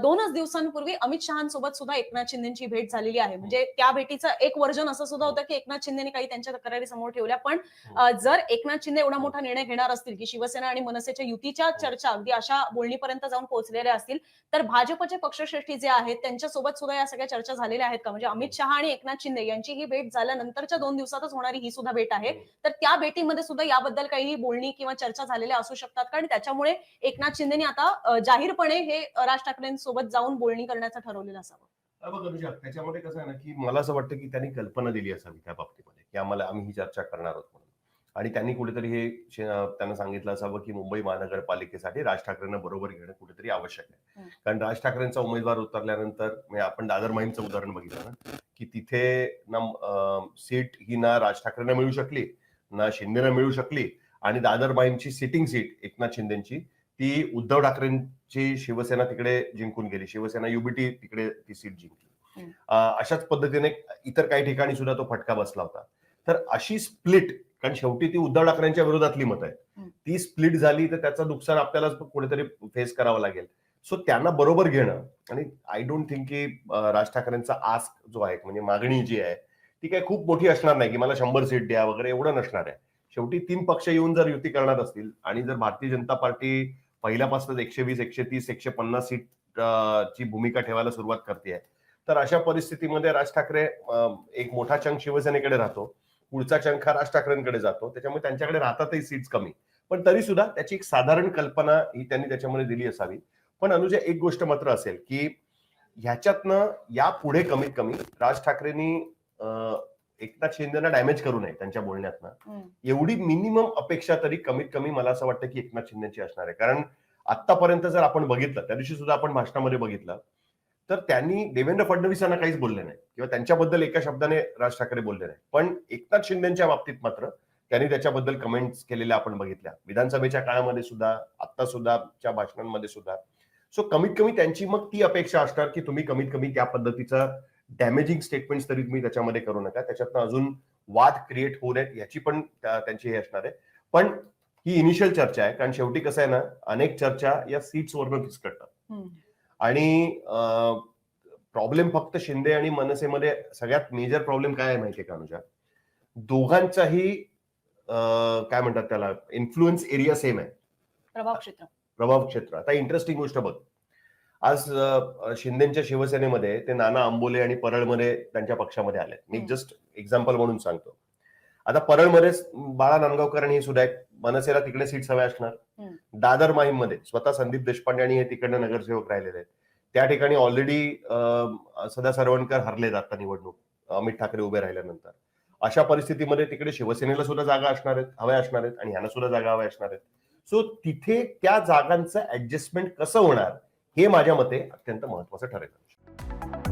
दोनच दिवसांपूर्वी अमित शहासोबत सुद्धा एकनाथ शिंदेची भेट झालेली आहे. म्हणजे त्या भेटीचं एक वर्जन असं सुद्धा होतं की एकनाथ शिंदेने काही त्यांच्या तक्रारी समोर ठेवल्या. पण अ, जर एकनाथ शिंदे एवढा मोठा निर्णय घेणार असतील की शिवसेना आणि मनसेच्या युतीच्या चर्चा अगदी अशा बोलणीपर्यंत जाऊन पोहोचलेल्या असतील तर भाजपचे पक्षश्रेष्ठी जे आहेत त्यांच्यासोबत सुद्धा या सगळ्या चर्चा झालेल्या आहेत का? म्हणजे अमित शहा आणि एकनाथ शिंदे यांची ही भेट झाल्यानंतरच्या दोन दिवसातच होणारी ही सुद्धा भेट आहे. तर त्या भेटीमध्ये सुद्धा याबद्दल काही बोलणी किंवा चर्चा झालेल्या असू शकतात का? आणि त्याच्यामुळे एकनाथ शिंदेनी आता जाहीरपणे हे राज ठाकरेंसोबत जाऊन बोलणी करण्याचं ठरवलेलं असावं. त्याच्यामध्ये कसं आहे ना की मला असं वाटतं की त्यांनी कल्पना दिली असावी त्या बाबतीमध्ये की आम्हाला आम्ही ही चर्चा करणार आहोत म्हणून. आणि त्यांनी कुठेतरी हे त्यांना सांगितलं असावं की मुंबई महानगरपालिकेसाठी राज ठाकरेंना बरोबर घेणं कुठेतरी आवश्यक आहे. कारण राज ठाकरेंचा उमेदवार उतरल्यानंतर म्हणजे आपण दादर माहीमचं उदाहरण बघितलं ना की तिथे ना सीट ही ना राज ठाकरेंना मिळू शकली ना शिंदेना मिळू शकली आणि दादर माहीमची सिटिंग सीट एकनाथ शिंदेची ती उद्धव ठाकरेंची शिवसेना तिकडे जिंकून गेली. शिवसेना युबीटी तिकडे ती सीट जिंकली. अशाच पद्धतीने इतर काही ठिकाणी सुद्धा तो फटका बसला होता. तर अशी स्प्लिट कारण शेवटी ती उद्धव ठाकरेंच्या विरोधातली मत आहे. ती स्प्लिट झाली तर त्याचं नुकसान आपल्यालाच कुठेतरी फेस करावं लागेल. सो त्यांना बरोबर घेणं आणि आय डोंट थिंक की राज ठाकरेंचा आस्क जो आहे म्हणजे मागणी जी आहे ती काही खूप मोठी असणार नाही की मला शंभर सीट द्या वगैरे एवढं नसणार आहे. शेवटी तीन पक्ष येऊन जर युती करणार असतील आणि जर भारतीय जनता पार्टी पहिल्यापासूनच एकशे वीस एकशे तीस एकशे पन्नास सीट ची भूमिका ठेवायला सुरुवात करते आहे. तर अशा परिस्थितीमध्ये राज ठाकरे एक मोठा चंक शिवसेनेकडे राहतो. पुढचा चंक हा राज ठाकरेंकडे जातो. त्याच्यामुळे त्यांच्याकडे राहतातही सीट्स कमी. पण तरी सुद्धा त्याची एक साधारण कल्पना ही त्यांनी त्याच्यामध्ये दिली असावी. पण अनुजा एक गोष्ट मात्र असेल की ह्याच्यातनं या पुढे कमीत कमी राज ठाकरेंनी एकनाथ शिंदेना डॅमेज करू नये त्यांच्या बोलण्यातनं. हम्म. एवढी मिनिमम अपेक्षा तरी कमीत कमी मला असं वाटतं की एकनाथ शिंदेची असणार आहे. कारण आतापर्यंत जर आपण बघितलं त्या दिवशी सुद्धा आपण भाषणामध्ये बघितलं तर त्यांनी देवेंद्र फडणवीसांना काहीच बोलले नाही. किंवा त्यांच्याबद्दल एका शब्दाने राज ठाकरे बोलले नाही. पण एकनाथ शिंदेच्या बाबतीत मात्र त्यांनी त्याच्याबद्दल कमेंट्स केलेल्या आपण बघितल्या. विधानसभेच्या काळामध्ये सुद्धा आता सुद्धाच्या भाषणांमध्ये सुद्धा. सो कमीत कमी त्यांची मग ती अपेक्षा असणार की तुम्ही कमीत कमी त्या पद्धतीचं डॅमेजिंग स्टेटमेंट तरी तुम्ही त्याच्यामध्ये करू नका. त्याच्यातनं अजून वाद क्रिएट होऊ नयेत याची पण त्या- त्यांची हे असणार आहे. पण ही इनिशियल चर्चा आहे कारण शेवटी कसं आहे ना अनेक चर्चा या सीट्सवरनं फिसकटतात. आणि प्रॉब्लेम फक्त शिंदे आणि मनसेमध्ये सगळ्यात मेजर प्रॉब्लेम काय आहे माहितीये का अनुजा? दोघांचाही काय म्हणतात त्याला इन्फ्लुएन्स एरिया सेम आहे. प्रभाव क्षेत्र. प्रभाव क्षेत्र. आता इंटरेस्टिंग गोष्ट बघ. आज शिंदेच्या शिवसेनेमध्ये ते नाना आंबोले आणि परळमध्ये त्यांच्या पक्षामध्ये आले मी. जस्ट एक्झाम्पल म्हणून सांगतो. आता परळमध्ये बाळा नांदगावकर आणि हे सुद्धा एक मनसेला तिकडे सीट्स हव्या असणार. दादर माहीममध्ये स्वतः संदीप देशपांडे आणि हे तिकडनं नगरसेवक राहिलेले आहेत. त्या ठिकाणी ऑलरेडी सदा सरवणकर हरले आता निवडणूक. अमित ठाकरे उभे राहिल्यानंतर. अशा परिस्थितीमध्ये तिकडे शिवसेनेला सुद्धा जागा असणार आहेत हव्या असणार आहेत आणि ह्यांना सुद्धा जागा हव्या असणार आहेत. सो तिथे त्या जागांचं ऍडजस्टमेंट कसं होणार? हे माझ्या मते अत्यंत महत्वाचं ठरेल.